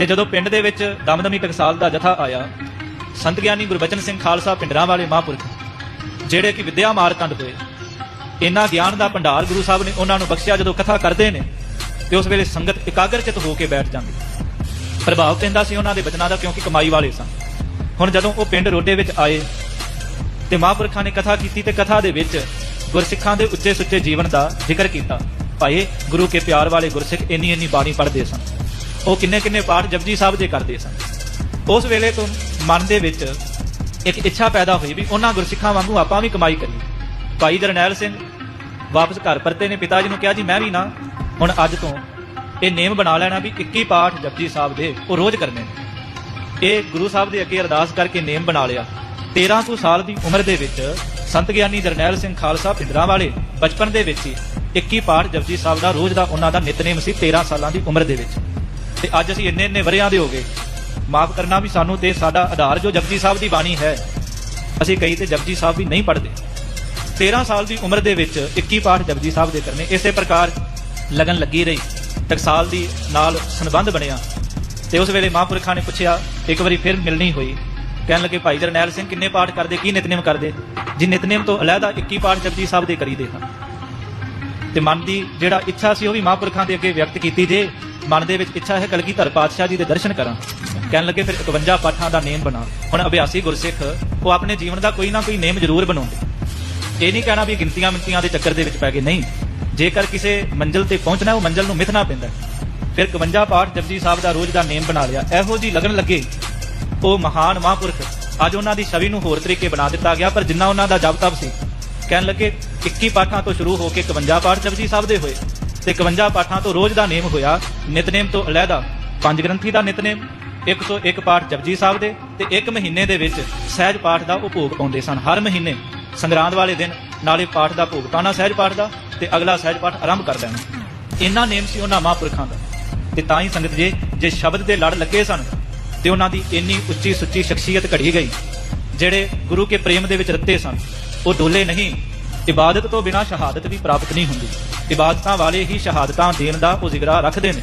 ਤੇ ਜਦੋਂ ਪਿੰਡ ਦੇ ਵਿੱਚ ਦਮਦਮੀ ਟਕਸਾਲ ਦਾ ਜਥਾ ਆਇਆ, ਸੰਤ ਗਿਆਨੀ ਗੁਰਬਚਨ ਸਿੰਘ ਖਾਲਸਾ ਪਿੰਡਰਾਂ ਵਾਲੇ ਮਹਾਂਪੁਰਖ, ਜਿਹੜੇ ਕਿ ਵਿਦਿਆ ਮਾਰਕੰਡ ਹੋਏ, ਇੰਨਾ ਗਿਆਨ ਦਾ ਭੰਡਾਰ ਗੁਰੂ ਸਾਹਿਬ ਨੇ ਉਹਨਾਂ ਨੂੰ ਬਖਸ਼ਿਆ, ਜਦੋਂ ਕਥਾ ਕਰਦੇ ਨੇ, ਤੇ ਉਸ ਵੇਲੇ ਸੰਗਤ ਇਕਾਗਰਚਿਤ ਹੋ ਕੇ ਬੈਠ ਜਾਂਦੀ। ਪ੍ਰਭਾਵ ਪੈਂਦਾ ਸੀ ਉਹਨਾਂ ਦੇ ਬਚਨਾਂ ਦਾ, ਕਿਉਂਕਿ ਕਮਾਈ ਵਾਲੇ ਸਨ। ਹੁਣ ਜਦੋਂ ਉਹ ਪਿੰਡ ਰੋਡੇ ਵਿੱਚ ਆਏ, ਤੇ ਮਹਾਂਪੁਰਖਾਂ ਨੇ ਕਥਾ ਕੀਤੀ ਤੇ ਕਥਾ ਦੇ ਵਿੱਚ ਗੁਰਸਿੱਖਾਂ ਦੇ ਉੱਚੇ ਸੁੱਚੇ ਜੀਵਨ ਦਾ ਜ਼ਿਕਰ ਕੀਤਾ, ਭਾਈ, ਗੁਰੂ ਕੇ ਪਿਆਰ ਵਾਲੇ ਗੁਰਸਿੱਖ ਇੰਨੀ ਇੰਨੀ ਬਾਣੀ ਪੜ੍ਹਦੇ ਸਨ। ਉਹ ਕਿੰਨੇ ਕਿੰਨੇ ਪਾਠ ਜਪਜੀ ਸਾਹਿਬ ਦੇ ਕਰਦੇ ਸਨ। ਉਸ ਵੇਲੇ ਤੋਂ ਮਨ ਦੇ ਵਿੱਚ ਇੱਕ ਇੱਛਾ ਪੈਦਾ ਹੋਈ ਵੀ ਉਹਨਾਂ ਗੁਰਸਿੱਖਾਂ ਵਾਂਗੂ ਆਪਾਂ ਵੀ ਕਮਾਈ ਕਰੀਏ। ਭਾਈ ਜਰਨੈਲ ਸਿੰਘ ਵਾਪਸ ਘਰ ਪਰਤੇ ਨੇ, ਪਿਤਾ ਜੀ ਨੂੰ ਕਿਹਾ, ਜੀ, ਮੈਂ ਵੀ ਨਾ, ਹੁਣ ਅੱਜ ਤੋਂ ਇਹ ਨੇਮ ਬਣਾ ਲੈਣਾ ਵੀ 21 ਪਾਠ ਜਪਜੀ ਸਾਹਿਬ ਦੇ ਉਹ ਰੋਜ਼ ਕਰਨੇ ਨੇ। ਇਹ ਗੁਰੂ ਸਾਹਿਬ ਦੇ ਅੱਗੇ ਅਰਦਾਸ ਕਰਕੇ ਨੇਮ ਬਣਾ ਲਿਆ। 13 ਕੁ ਸਾਲ ਦੀ ਉਮਰ ਦੇ ਵਿੱਚ ਸੰਤ ਗਿਆਨੀ ਜਰਨੈਲ ਸਿੰਘ ਖਾਲਸਾ ਪਿੰਡਰਾਂ ਵਾਲੇ ਬਚਪਨ ਦੇ ਵਿੱਚ ਹੀ 21 ਪਾਠ ਜਪਜੀ ਸਾਹਿਬ ਦਾ ਰੋਜ਼ ਦਾ ਉਹਨਾਂ ਦਾ ਨਿਤਨੇਮ ਸੀ 13 ਸਾਲਾਂ ਦੀ ਉਮਰ ਦੇ ਵਿੱਚ। ਤੇ ਅੱਜ ਅਸੀਂ ਇੰਨੇ ਇੰਨੇ ਵਰਿਆਂ ਦੇ ਹੋ ਗਏ। ਮਾਫ ਕਰਨਾ ਵੀ ਸਾਨੂੰ ਤੇ ਸਾਡਾ ਆਧਾਰ ਜੋ ਜਪਜੀ ਸਾਹਿਬ ਦੀ ਬਾਣੀ ਹੈ, ਅਸੀਂ ਕਈ ਤੇ ਜਪਜੀ ਸਾਹਿਬ ਵੀ ਨਹੀਂ ਪੜ੍ਹਦੇ। 13 ਸਾਲ ਦੀ ਉਮਰ ਦੇ ਵਿੱਚ 21 ਪਾਠ ਜਪਜੀ ਸਾਹਿਬ ਦੇ ਕਰਨੇ, ਇਸੇ ਪ੍ਰਕਾਰ ਲਗਨ ਲੱਗੀ ਰਹੀ, ਟਕਸਾਲ ਦੀ ਨਾਲ ਸੰਬੰਧ ਬਣਿਆ। ਤੇ ਉਸ ਵੇਲੇ ਮਹਾਂਪੁਰਖਾਂ ਨੇ ਪੁੱਛਿਆ, ਇੱਕ ਵਾਰੀ ਫਿਰ ਮਿਲਣੀ ਹੋਈ। ਕਹਿਣ ਲੱਗੇ, ਭਾਈ ਜਰਨੈਲ ਸਿੰਘ ਕਿੰਨੇ ਪਾਠ ਕਰਦੇ, ਕੀ ਨਿਤਨੇਮ ਕਰਦੇ? ਜੀ, ਨਿਤਨੇਮ ਤੋਂ ਅਲੱਗਾ 21 ਪਾਠ ਜਪਜੀ ਸਾਹਿਬ ਦੇ ਕਰੀਦੇ ਹਨ ਤੇ ਮਨ ਦੀ ਜਿਹੜਾ ਇੱਛਾ ਸੀ ਉਹ ਵੀ ਮਹਾਂਪੁਰਖਾਂ ਦੇ ਅੱਗੇ ਵਿਅਕਤ ਕੀਤੀ ਜੇ ਮਨ ਦੇ ਵਿੱਚ ਇੱਛਾ ਹੈ ਕਲਗੀਧਰ ਪਾਤਸ਼ਾਹ ਜੀ ਦੇ ਦਰਸ਼ਨ ਕਰਾਂ। ਕਹਿਣ ਲੱਗੇ, ਫਿਰ 51 ਪਾਠਾਂ ਦਾ ਨੇਮ ਬਣਾ। ਹੁਣ ਅਭਿਆਸੀ ਗੁਰਸਿੱਖ, ਉਹ ਆਪਣੇ ਜੀਵਨ ਦਾ ਕੋਈ ਨਾ ਕੋਈ ਨੇਮ ਜ਼ਰੂਰ ਬਣਾਉਂਦੇ। ਇਹ ਨਹੀਂ ਕਹਿਣਾ ਵੀ ਗਿਣਤੀਆਂ ਮਿੰਤੀਆਂ ਦੇ ਚੱਕਰ ਦੇ ਵਿੱਚ ਪੈ ਗਏ। ਨਹੀਂ, ਜੇਕਰ ਕਿਸੇ ਮੰਜ਼ਿਲ ਤੇ ਪਹੁੰਚਣਾ ਉਹ ਮੰਜ਼ਿਲ ਨੂੰ ਮਿਥਣਾ ਪੈਂਦਾ ਫਿਰ 51 ਪਾਠ ਜਪਜੀ ਸਾਹਿਬ ਦਾ ਰੋਜ਼ ਦਾ ਨੇਮ ਬਣਾ ਲਿਆ। ਇਹੋ ਜੀ ਲਗਨ ਲੱਗੇ। ਉਹ ਮਹਾਨ ਮਹਾਂਪੁਰਖ, ਅੱਜ ਉਹਨਾਂ ਦੀ ਛਵੀ ਨੂੰ ਹੋਰ ਤਰੀਕੇ ਬਣਾ ਦਿੱਤਾ ਗਿਆ, ਪਰ ਜਿੰਨਾ ਉਹਨਾਂ ਦਾ ਜਪ ਤਪ ਸੀ। ਕਹਿਣ ਲੱਗੇ 21 ਪਾਠਾਂ ਤੋਂ ਸ਼ੁਰੂ ਹੋ ਕੇ 51 ਪਾਠ ਜਪਜੀ ਸਾਹਿਬ ਦੇ ਹੋਏ। ਤੇ 51 ਪਾਠਾਂ ਤੋਂ ਰੋਜ਼ ਦਾ ਨੇਮ ਹੋਇਆ ਨਿਤਨੇਮ ਤੋਂ ਅਲਹਿਦਾ ਪੰਜ ਗ੍ਰੰਥੀ ਦਾ ਨਿਤਨੇਮ 101 ਪਾਠ ਜਪਜੀ ਸਾਹਿਬ ਦੇ ਤੇ ਇੱਕ ਮਹੀਨੇ ਦੇ ਵਿੱਚ ਸਹਿਜ ਪਾਠ ਦਾ ਉਹ ਭੋਗ ਪਾਉਂਦੇ ਸਨ। ਹਰ ਮਹੀਨੇ ਸੰਗਰਾਂਦ ਵਾਲੇ ਦਿਨ ਨਾਲੇ ਪਾਠ ਦਾ ਭੋਗ ਪਾਣਾ ਸਹਿਜ ਪਾਠ ਦਾ ਤੇ ਅਗਲਾ ਸਹਿਜ ਪਾਠ ਆਰੰਭ ਕਰ ਦੇਣਾ ਇੰਨਾ ਨੇਮ ਸੀ ਉਹਨਾਂ ਮਹਾਂਪੁਰਖਾਂ ਦਾ। ਤੇ ਤਾਂ ਹੀ ਸੰਗਤ ਜੇ ਜੇ ਸ਼ਬਦ ਦੇ ਲੜ ਲੱਗੇ ਸਨ ਤੇ ਉਹਨਾਂ ਦੀ ਇੰਨੀ ਉੱਚੀ ਸੁੱਚੀ ਸ਼ਖਸੀਅਤ ਘੜੀ ਗਈ, ਜਿਹੜੇ ਗੁਰੂ ਕੇ ਪ੍ਰੇਮ ਦੇ ਵਿੱਚ ਰੱਤੇ ਸਨ, ਉਹ ਡੋਲੇ ਨਹੀਂ, ਇਬਾਦਤ ਤੋਂ ਬਿਨਾ ਸ਼ਹਾਦਤ ਵੀ ਪ੍ਰਾਪਤ ਨਹੀਂ ਹੁੰਦੀ। ਇਬਾਦਤਾਂ ਵਾਲੇ ਹੀ ਸ਼ਹਾਦਤਾਂ ਦੇਣ ਦਾ ਉਹ ਜ਼ਿਗਰਾ ਰੱਖਦੇ ਨੇ।